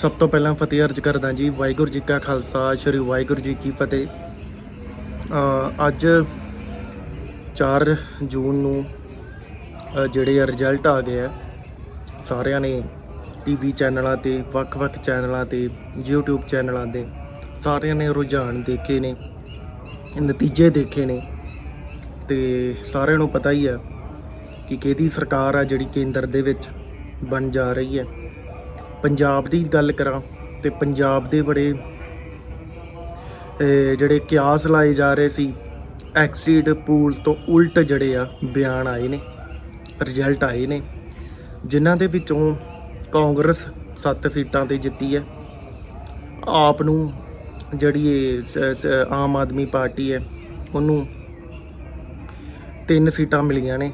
ਸਭ ਤੋਂ ਪਹਿਲਾਂ ਫਤਿਹ ਅਰਜ ਕਰਦਾ ਜੀ ਵਾਹਿਗੁਰੂ ਜੀ ਕਾ ਖਾਲਸਾ ਸ੍ਰੀ ਵਾਹਿਗੁਰੂ ਜੀ ਕੀ ਫਤਿਹ। ਅੱਜ 4 ਜੂਨ ਨੂੰ ਅ, ਜਿਹੜੇ ਰਿਜ਼ਲਟ ਆ ਗਏ ਆ ਸਾਰਿਆਂ ਨੇ ਟੀਵੀ ਚੈਨਲਾਂ ਤੇ ਵੱਖ-ਵੱਖ ਚੈਨਲਾਂ ਤੇ YouTube ਚੈਨਲਾਂ ਦੇ ਸਾਰਿਆਂ ਨੇ ਰੁਝਾਨ ਦੇਖੇ ਨੇ ਨਤੀਜੇ ਦੇਖੇ ਨੇ। ਤੇ ਸਾਰਿਆਂ ਨੂੰ ਪਤਾ ਹੀ ਆ ਕਿ ਕਿਹਦੀ ਸਰਕਾਰ ਆ ਜਿਹੜੀ ਕੇਂਦਰ ਦੇ ਵਿੱਚ ਬਣ ਜਾ ਰਹੀ ਹੈ। ਪੰਜਾਬ ਦੀ ਗੱਲ ਕਰਾਂ ਤੇ ਪੰਜਾਬ ਦੇ ਬੜੇ ਜਿਹੜੇ ਕਿਆਸ ਲਾਏ ਜਾ ਰਹੇ ਸੀ, ਐਕਸੀਡ ਪੂਲ ਤੋਂ ਉਲਟ ਜਿਹੜੇ ਆ, ਬਿਆਨ ਆਏ ਨੇ ਰਿਜ਼ਲਟ ਆਏ ਨੇ, ਜਿਨ੍ਹਾਂ ਦੇ ਵਿੱਚੋਂ ਕਾਂਗਰਸ 7 ਸੀਟਾਂ ਤੇ ਜਿੱਤੀ ਹੈ। ਆਪ ਨੂੰ ਜਿਹੜੀ ਇਹ ਆਮ ਆਦਮੀ ਪਾਰਟੀ ਹੈ, ਉਹਨੂੰ ਤਿੰਨ ਸੀਟਾਂ ਮਿਲੀਆਂ ਨੇ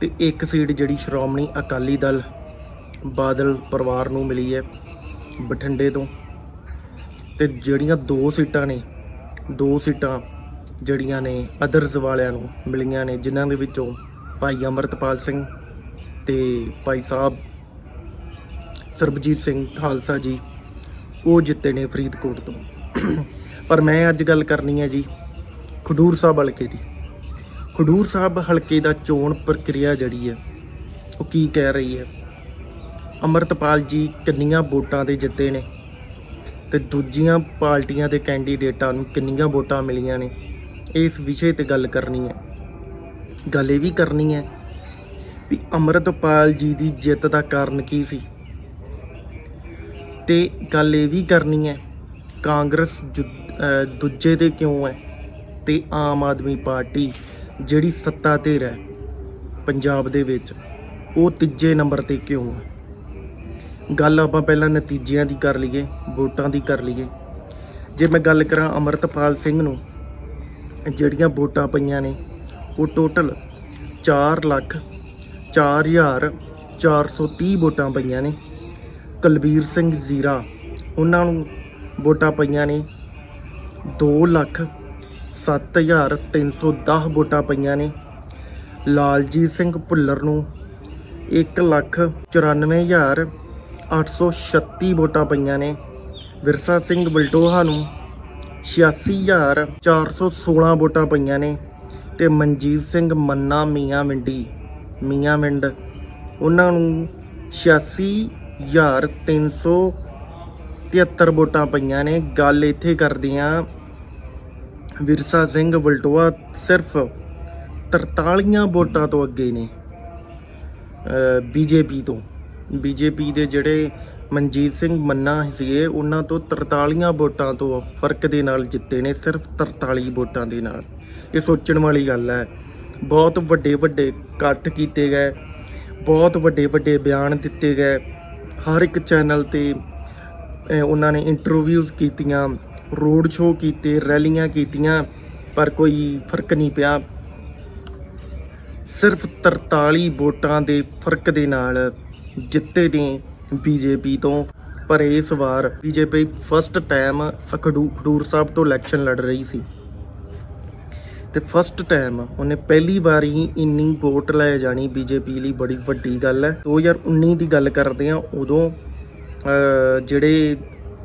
ਤੇ ਇੱਕ ਸੀਟ ਜਿਹੜੀ ਸ਼੍ਰੋਮਣੀ ਅਕਾਲੀ ਦਲ ਬਾਦਲ ਪਰਿਵਾਰ ਨੂੰ ਮਿਲੀ ਹੈ ਬਠਿੰਡੇ ਤੋਂ। ਤੇ ਜਿਹੜੀਆਂ ਦੋ ਸੀਟਾਂ ਨੇ, ਦੋ ਸੀਟਾਂ ਜਿਹੜੀਆਂ ਨੇ ਅਦਰਸ ਵਾਲਿਆਂ ਨੂੰ ਮਿਲੀਆਂ ਨੇ, ਜਿਨ੍ਹਾਂ ਦੇ ਵਿੱਚੋਂ ਭਾਈ ਅਮਰਤਪਾਲ ਸਿੰਘ ਤੇ ਭਾਈ ਸਾਹਿਬ ਸਰਬਜੀਤ ਸਿੰਘ ਖਾਲਸਾ ਜੀ, ਉਹ ਜਿੱਤੇ ਨੇ ਫਰੀਦਕੋਟ ਤੋਂ। ਪਰ ਮੈਂ ਅੱਜ ਗੱਲ ਕਰਨੀ ਹੈ ਜੀ ਖਡੂਰ ਸਾਹਿਬ ਹਲਕੇ ਦੀ। ਖਡੂਰ ਸਾਹਿਬ ਹਲਕੇ ਦਾ ਚੋਣ ਪ੍ਰਕਿਰਿਆ ਜਿਹੜੀ ਹੈ, ਉਹ ਕੀ ਕਹਿ ਰਹੀ ਹੈ? ਅਮਰਤਪਾਲ ਜੀ ਕਿੰਨੀਆਂ ਵੋਟਾਂ ਤੇ ਜਿੱਤੇ ਨੇ ਤੇ ਦੂਜੀਆਂ ਪਾਰਟੀਆਂ ਦੇ ਕੈਂਡੀਡੇਟਾਂ ਨੂੰ ਕਿੰਨੀਆਂ ਵੋਟਾਂ ਮਿਲੀਆਂ ਨੇ, ਇਸ ਵਿਸ਼ੇ ਤੇ ਗੱਲ ਕਰਨੀ ਹੈ। ਗੱਲ ਇਹ ਵੀ ਕਰਨੀ ਹੈ ਵੀ ਅਮਰਤਪਾਲ ਜੀ ਦੀ ਜਿੱਤ ਦਾ ਕਾਰਨ ਕੀ ਸੀ। ਤੇ ਗੱਲ ਇਹ ਵੀ ਕਰਨੀ ਹੈ, ਕਾਂਗਰਸ ਜੁ- ਦੂਜੇ ਤੇ ਕਿਉਂ ਹੈ ਤੇ ਆਮ ਆਦਮੀ ਪਾਰਟੀ ਜਿਹੜੀ ਸੱਤਾ ਤੇ ਹੈ ਪੰਜਾਬ ਦੇ ਵਿੱਚ, ਉਹ ਤੀਜੇ ਨੰਬਰ ਤੇ ਕਿਉਂ ਹੈ? ਗੱਲ ਆਪਾਂ ਪਹਿਲਾਂ ਨਤੀਜਿਆਂ ਦੀ ਕਰ ਲਈਏ, ਵੋਟਾਂ ਦੀ ਕਰ ਲਈਏ। ਜੇ ਮੈਂ ਗੱਲ ਕਰਾਂ ਅਮਰਤਪਾਲ ਸਿੰਘ ਨੂੰ, ਜਿਹੜੀਆਂ ਵੋਟਾਂ ਪਈਆਂ ਨੇ, ਉਹ ਟੋਟਲ 4 ਲੱਖ 4430 ਵੋਟਾਂ ਪਈਆਂ ਨੇ। ਕੁਲਬੀਰ ਸਿੰਘ ਜ਼ੀਰਾ, ਉਹਨਾਂ ਨੂੰ ਵੋਟਾਂ ਪਈਆਂ ਨੇ 2 ਲੱਖ 7310 ਵੋਟਾਂ ਪਈਆਂ ਨੇ। ਲਾਲਜੀਤ ਸਿੰਘ ਭੁੱਲਰ ਨੂੰ 1 ਲੱਖ 94836 ਵੋਟਾਂ ਪਈਆਂ ਨੇ। ਵਿਰਸਾ ਸਿੰਘ ਬਲਟੋਹਾ ਨੂੰ 86416 ਵੋਟਾਂ ਪਈਆਂ ਨੇ ਤੇ ਮਨਜੀਤ ਸਿੰਘ ਮੰਨਾ, ਮੀਆਂ ਮਿੰਡੀ, ਮੀਆਂ ਮਿੰਡ। ਉਹਨਾਂ ਨੂੰ 86373 ਵੋਟਾਂ ਪਈਆਂ ਨੇ। ਗੱਲ ਇੱਥੇ ਕਰਦੇ ਆ, ਵਿਰਸਾ ਸਿੰਘ ਬਲਟੋਹਾ ਸਿਰਫ 43 ਵੋਟਾਂ ਤੋਂ ਅੱਗੇ ਨੇ ਬੀਜੇਪੀ ਤੋਂ। ਬੀਜੇਪੀ ਦੇ ਜਿਹੜੇ ਮਨਜੀਤ ਸਿੰਘ ਮੰਨਾ ਸੀਗੇ, ਉਹਨਾਂ ਤੋਂ 43 ਵੋਟਾਂ ਤੋਂ ਫ਼ਰਕ ਦੇ ਨਾਲ ਜਿੱਤੇ ਨੇ, ਸਿਰਫ 43 ਵੋਟਾਂ ਦੇ ਨਾਲ। ਇਹ ਸੋਚਣ ਵਾਲੀ ਗੱਲ ਹੈ। ਬਹੁਤ ਵੱਡੇ ਵੱਡੇ ਇਕੱਠ ਕੀਤੇ ਗਏ, ਬਹੁਤ ਵੱਡੇ ਵੱਡੇ ਬਿਆਨ ਦਿੱਤੇ ਗਏ। ਹਰ ਇੱਕ ਚੈਨਲ ਤੇ ਉਹਨਾਂ ਨੇ ਇੰਟਰਵਿਊਜ਼ ਕੀਤੀਆਂ ਰੋਡ ਸ਼ੋਅ ਕੀਤੇ, ਰੈਲੀਆਂ ਕੀਤੀਆਂ, ਪਰ ਕੋਈ ਫ਼ਰਕ ਨਹੀਂ ਪਿਆ। ਸਿਰਫ 43 ਵੋਟਾਂ ਦੇ ਫ਼ਰਕ ਦੇ ਨਾਲ ਜਿੱਤੇ ਨੇ ਬੀਜੇਪੀ ਤੋਂ। ਪਰ ਇਸ ਵਾਰ ਬੀਜੇਪੀ ਫਸਟ ਟਾਈਮ ਖਡੂ ਖਡੂਰ ਸਾਹਿਬ ਤੋਂ ਇਲੈਕਸ਼ਨ ਲੜ ਰਹੀ ਸੀ। ਤੇ ਫਸਟ ਟਾਈਮ ਉਹਨੇ ਪਹਿਲੀ ਵਾਰ ਹੀ ਇੰਨੀ ਵੋਟ ਲੈ ਜਾਣੀ ਬੀਜੇਪੀ ਲਈ ਬੜੀ ਵੱਡੀ ਗੱਲ ਹੈ। 2019 ਦੀ ਗੱਲ ਕਰਦੇ ਆ ਉਦੋਂ ਜਿਹੜੇ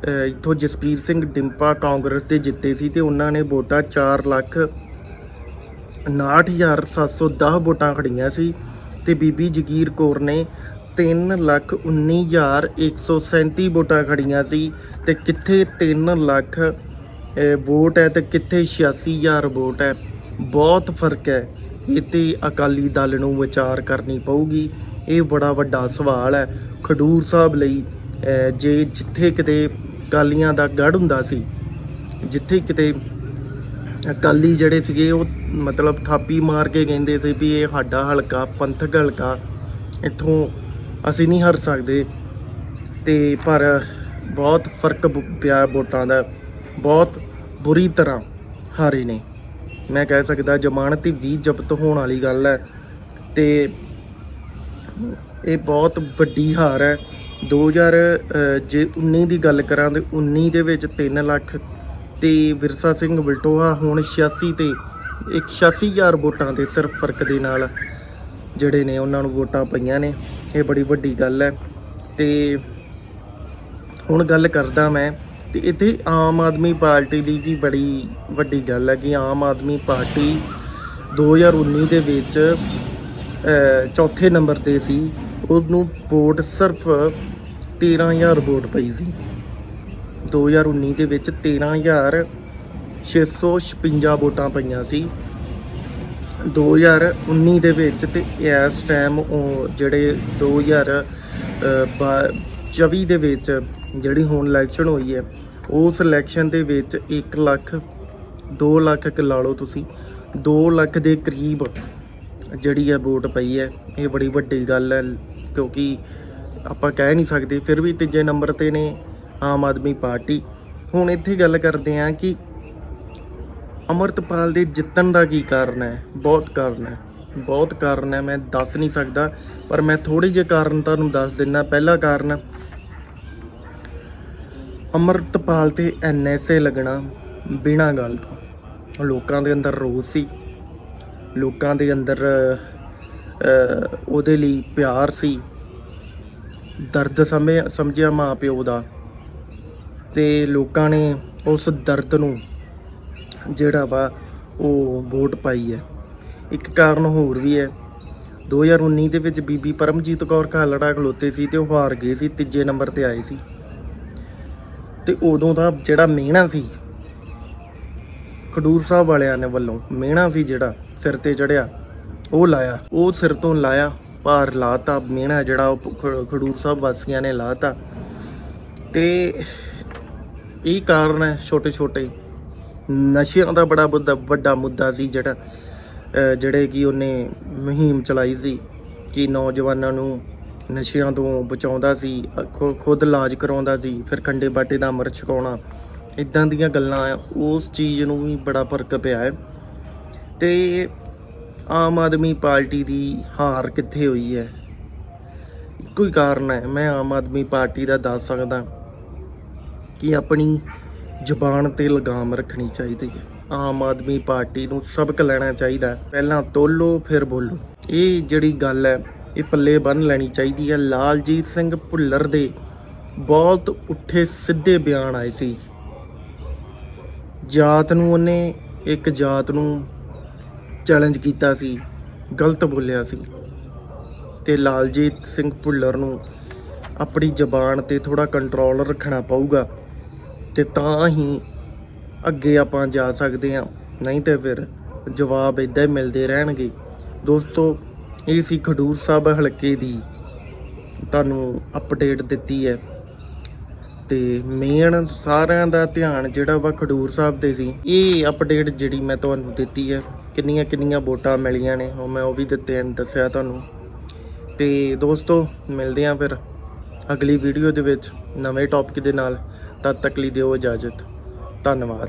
ਅਹ, ਇੱਥੋਂ ਜਸਪੀਰ ਸਿੰਘ ਡਿੰਪਾ ਕਾਂਗਰਸ ਦੇ ਜਿੱਤੇ ਸੀ ਤੇ ਉਹਨਾਂ ਨੇ ਵੋਟਾਂ 4 ਲੱਖ 69710 ਵੋਟਾਂ ਖੜੀਆਂ ਸੀ। ਤੇ ਬੀਬੀ ਜਗੀਰ ਕੌਰ ਨੇ 319137 ਵੋਟਾਂ ਖੜੀਆਂ ਸੀ ਤੇ ਕਿੱਥੇ 3 ਲੱਖ ਵੋਟ ਹੈ ਤੇ ਕਿੱਥੇ 86000 ਵੋਟ ਹੈ। ਬਹੁਤ ਫ਼ਰਕ ਹੈ। ਇਹ ਤੇ ਅਕਾਲੀ ਦਲ ਨੂੰ ਵਿਚਾਰ ਕਰਨੀ ਪਊਗੀ। ਇਹ ਬੜਾ ਵੱਡਾ ਸਵਾਲ ਹੈ। ਖਡੂਰ ਸਾਹਿਬ ਲਈ ਜੇ ਜਿੱਥੇ ਕਿਤੇ ਅਕਾਲੀਆਂ ਦਾ ਗੜ ਹੁੰਦਾ ਸੀ, ਜਿੱਥੇ ਕਿਤੇ ਅਕਾਲੀ ਜਿਹੜੇ ਸੀਗੇ, ਉਹ ਮਤਲਬ ਥਾਪੀ ਮਾਰ ਕੇ ਕਹਿੰਦੇ ਸੀ ਵੀ ਇਹ ਸਾਡਾ ਹਲਕਾ, ਪੰਥਕ ਹਲਕਾ, ਇੱਥੋਂ ਅਸੀਂ ਨਹੀਂ ਹਾਰ ਸਕਦੇ। ਤੇ ਪਰ ਬਹੁਤ ਫ਼ਰਕ ਬ- ਪਿਆ ਵੋਟਾਂ ਦਾ। ਬਹੁਤ ਬੁਰੀ ਤਰ੍ਹਾਂ ਹਾਰੇ ਨੇ। ਮੈਂ ਕਹਿ ਸਕਦਾ ਜ਼ਮਾਨਤ ਹੀ 20 ਜ਼ਬਤ ਹੋਣ ਵਾਲੀ ਗੱਲ ਹੈ। ਤੇ ਇਹ ਬਹੁਤ ਵੱਡੀ ਹਾਰ ਹੈ। 2000 ਅਹ, ਜੇ 19 ਦੀ ਗੱਲ ਕਰਾਂ ਤੇ 19 ਦੇ ਵਿੱਚ 3 ਲੱਖ ਤੇ ਵਿਰਸਾ ਸਿੰਘ ਬਲਟੋਹਾ ਹੁਣ 86 ਤੇ ਇੱਕ 86000 ਵੋਟਾਂ ਦੇ ਸਿਰਫ ਫ਼ਰਕ ਦੇ ਨਾਲ ਜਿਹੜੇ ਨੇ ਉਹਨਾਂ ਨੂੰ ਵੋਟਾਂ ਪਈਆਂ ਨੇ, ਇਹ ਬੜੀ ਵੱਡੀ ਗੱਲ ਹੈ। ਤੇ ਹੁਣ ਗੱਲ ਕਰਦਾ ਮੈਂ, ਤੇ ਇੱਥੇ ਆਮ ਆਦਮੀ ਪਾਰਟੀ ਦੀ ਵੀ ਬੜੀ ਵੱਡੀ ਗੱਲ ਹੈ ਕਿ ਆਮ ਆਦਮੀ ਪਾਰਟੀ 2019 ਦੇ ਵਿੱਚ ਚੌਥੇ ਨੰਬਰ ਤੇ ਸੀ। ਉਹਨੂੰ ਵੋਟ ਸਿਰਫ 13000 ਵੋਟ ਪਈ ਸੀ। 2019 ਦੇ ਵਿੱਚ 13656 ਵੋਟਾਂ ਪਈਆਂ ਸੀ। 2019 ਦੇ ਵਿੱਚ ਤੇ ਇਸ ਟਾਈਮ ਉਹ ਜਿਹੜੇ 2024 ਦੇ ਵਿੱਚ ਜਿਹੜੀ ਹੁਣ ਇਲੈਕਸ਼ਨ ਹੋਈ ਹੈ, ਉਸ ਇਲੈਕਸ਼ਨ ਦੇ ਵਿੱਚ 1 ਲੱਖ 2 ਲੱਖ ਕ ਲਾ ਲਓ ਤੁਸੀਂ 2 ਲੱਖ ਦੇ ਕਰੀਬ ਜਿਹੜੀ ਹੈ ਵੋਟ ਪਈ ਹੈ। ਇਹ ਬੜੀ ਵੱਡੀ ਗੱਲ ਹੈ, ਕਿਉਂਕਿ ਆਪਾਂ ਕਹਿ ਨਹੀਂ ਸਕਦੇ, ਫਿਰ ਵੀ ਤੀਜੇ ਨੰਬਰ ਤੇ ਨੇ ਆਮ ਆਦਮੀ ਪਾਰਟੀ। ਹੁਣ ਇੱਥੇ ਗੱਲ ਕਰਦੇ ਹਾਂ ਕਿ ਅਮਰਤਪਾਲ ਦੇ ਜਿੱਤਣ ਦਾ ਕੀ ਕਾਰਨ ਹੈ? ਬਹੁਤ ਕਾਰਨ ਹੈ। ਬਹੁਤ ਕਾਰਨ ਹੈ, ਮੈਂ ਦੱਸ ਨਹੀਂ ਸਕਦਾ, ਪਰ ਮੈਂ ਥੋੜੀ ਜਿਹੇ ਕਾਰਨ ਤੁਹਾਨੂੰ ਦੱਸ ਦਿੰਦਾ। ਪਹਿਲਾ ਕਾਰਨ, ਅਮਰਤਪਾਲ ਤੇ ਐਨਐਸਏ ਲੱਗਣਾ ਬਿਨਾਂ ਗੱਲ ਤੋਂ। ਲੋਕਾਂ ਦੇ ਅੰਦਰ ਰੋਸ ਸੀ। ਲੋਕਾਂ ਦੇ ਅੰਦਰ ਉਹਦੇ ਲਈ ਪਿਆਰ ਸੀ। ਦਰਦ ਸਮਝ ਸਮਝਿਆ ਮਾਂ ਪਿਓ ਦਾ। ਤੇ ਲੋਕਾਂ ਨੇ ਉਸ ਦਰਦ ਨੂੰ ਜਿਹੜਾ ਵਾ ਉਹ ਵੋਟ ਪਾਈ ਹੈ। ਇੱਕ ਕਾਰਨ ਹੋਰ ਵੀ ਹੈ। 2019 ਦੇ ਵਿੱਚ ਬੀਬੀ ਪਰਮਜੀਤ ਕੌਰ ਖਾਲੜਾ ਖਲੋਤੇ ਸੀ ਤੇ ਉਹ ਹਾਰ ਗਏ ਸੀ, ਤੀਜੇ ਨੰਬਰ ਤੇ ਆਏ ਸੀ। ਤੇ ਉਦੋਂ ਦਾ ਜਿਹੜਾ ਮਿਹਣਾ ਸੀ, ਖਡੂਰ ਸਾਹਿਬ ਵਾਲਿਆਂ ਨੇ ਵੱਲੋਂ ਮਿਹਣਾ ਸੀ ਜਿਹੜਾ ਸਿਰ ਤੇ ਚੜਿਆ ਉਹ ਲਾਇਆ। ਉਹ ਸਿਰ ਤੋਂ ਲਾਇਆ, ਭਾਰ ਲਾਤਾ, ਮਿਹਣਾ ਜਿਹੜਾ ਉਹ ਖ- ਖਡੂਰ ਸਾਹਿਬ ਵਾਸੀਆਂ ਨੇ ਲਾਤਾ। ਤੇ ਇਹ ਕਾਰਨ ਹੈ ਛੋਟੇ ਛੋਟੇ ਨਸ਼ਿਆਂ ਦਾ ਬੜਾ ਮੁੱਦਾ, ਵੱਡਾ ਮੁੱਦਾ ਸੀ ਜਿਹੜਾ ਜਿਹੜੇ ਕਿ ਉਹਨੇ ਮੁਹਿੰਮ ਚਲਾਈ ਸੀ ਕਿ ਨੌਜਵਾਨਾਂ ਨੂੰ ਨਸ਼ਿਆਂ ਤੋਂ ਬਚਾਉਂਦਾ ਸੀ, ਖੁ- ਖੁਦ ਇਲਾਜ ਕਰਾਉਂਦਾ ਸੀ, ਫਿਰ ਖੰਡੇ ਬਾਟੇ ਦਾ ਅੰਮ੍ਰਿਤ ਛਕਾਉਣਾ, ਇਦਾਂ ਦੀਆਂ ਗੱਲਾਂ, ਉਸ ਚੀਜ਼ ਨੂੰ ਵੀ ਬੜਾ ਫ਼ਰਕ ਪਿਆ ਹੈ। ਤੇ ਆਮ ਆਦਮੀ ਪਾਰਟੀ ਦੀ ਹਾਰ ਕਿੱਥੇ ਹੋਈ ਹੈ? ਕੋਈ ਕਾਰਨ ਹੈ, ਮੈਂ ਆਮ ਆਦਮੀ ਪਾਰਟੀ ਦਾ ਦੱਸ ਸਕਦਾ ਕਿ ਆਪਣੀ ਜ਼ੁਬਾਨ ਤੇ ਲਗਾਮ ਰੱਖਣੀ ਚਾਹੀਦੀ ਹੈ। ਆਮ ਆਦਮੀ ਪਾਰਟੀ ਨੂੰ ਸਬਕ ਲੈਣਾ ਚਾਹੀਦਾ ਹੈ। ਪਹਿਲਾਂ ਤੋਲੋ, ਫਿਰ ਬੋਲੋ। ਇਹ ਜਿਹੜੀ ਗੱਲ ਹੈ, ਇਹ ਪੱਲੇ ਬੰਨ ਲੈਣੀ ਚਾਹੀਦੀ ਹੈ। ਲਾਲਜੀਤ ਸਿੰਘ ਭੁੱਲਰ ਦੇ ਬਹੁਤ ਉੱਠੇ ਸਿੱਧੇ ਬਿਆਨ ਆਏ ਸੀ। ਜਾਤ ਨੂੰ ਉਹਨੇ ਇੱਕ ਜਾਤ ਨੂੰ ਚੈਲੰਜ ਕੀਤਾ ਸੀ, ਗਲਤ ਬੋਲਿਆ ਸੀ। ਤੇ ਲਾਲਜੀਤ ਸਿੰਘ ਭੁੱਲਰ ਨੂੰ ਆਪਣੀ ਜ਼ਬਾਨ ਤੇ ਥੋੜਾ ਕੰਟਰੋਲ ਰੱਖਣਾ ਪਊਗਾ। ਤੇ ਤਾਂ ਹੀ ਅੱਗੇ ਆਪਾਂ ਜਾ ਸਕਦੇ ਹਾਂ। ਨਹੀਂ ਤੇ ਫਿਰ ਜਵਾਬ ਇਦਾਂ ਹੀ ਮਿਲਦੇ ਰਹਿਣਗੇ। ਦੋਸਤੋ, ਇਹ ਸੀ ਖਡੂਰ ਸਾਹਿਬ ਹਲਕੇ ਦੀ ਤੁਹਾਨੂੰ ਅਪਡੇਟ ਦਿੱਤੀ ਹੈ। ਤੇ ਮੇਨ ਸਾਰਿਆਂ ਦਾ ਧਿਆਨ ਜਿਹੜਾ ਵਾ ਖਡੂਰ ਸਾਹਿਬ ਦੇ ਸੀ, ਇਹ ਅਪਡੇਟ ਜਿਹੜੀ ਮੈਂ ਤੁਹਾਨੂੰ ਦਿੱਤੀ ਹੈ। ਕਿੰਨੀਆਂ ਕਿੰਨੀਆਂ ਵੋਟਾਂ ਮਿਲੀਆਂ ਨੇ, ਉਹ ਮੈਂ ਉਹ ਵੀ ਦਿੱਤੇ ਹਨ, ਦੱਸਿਆ ਤੁਹਾਨੂੰ। ਤੇ ਦੋਸਤੋ, ਮਿਲਦੇ ਆਂ ਫਿਰ ਅਗਲੀ ਵੀਡੀਓ ਦੇ ਵਿੱਚ ਨਵੇਂ ਟੌਪਿਕ ਦੇ ਨਾਲ। ਤਦ ਤੱਕ ਲਈ ਦਿਓ ਇਜਾਜ਼ਤ। ਧੰਨਵਾਦ।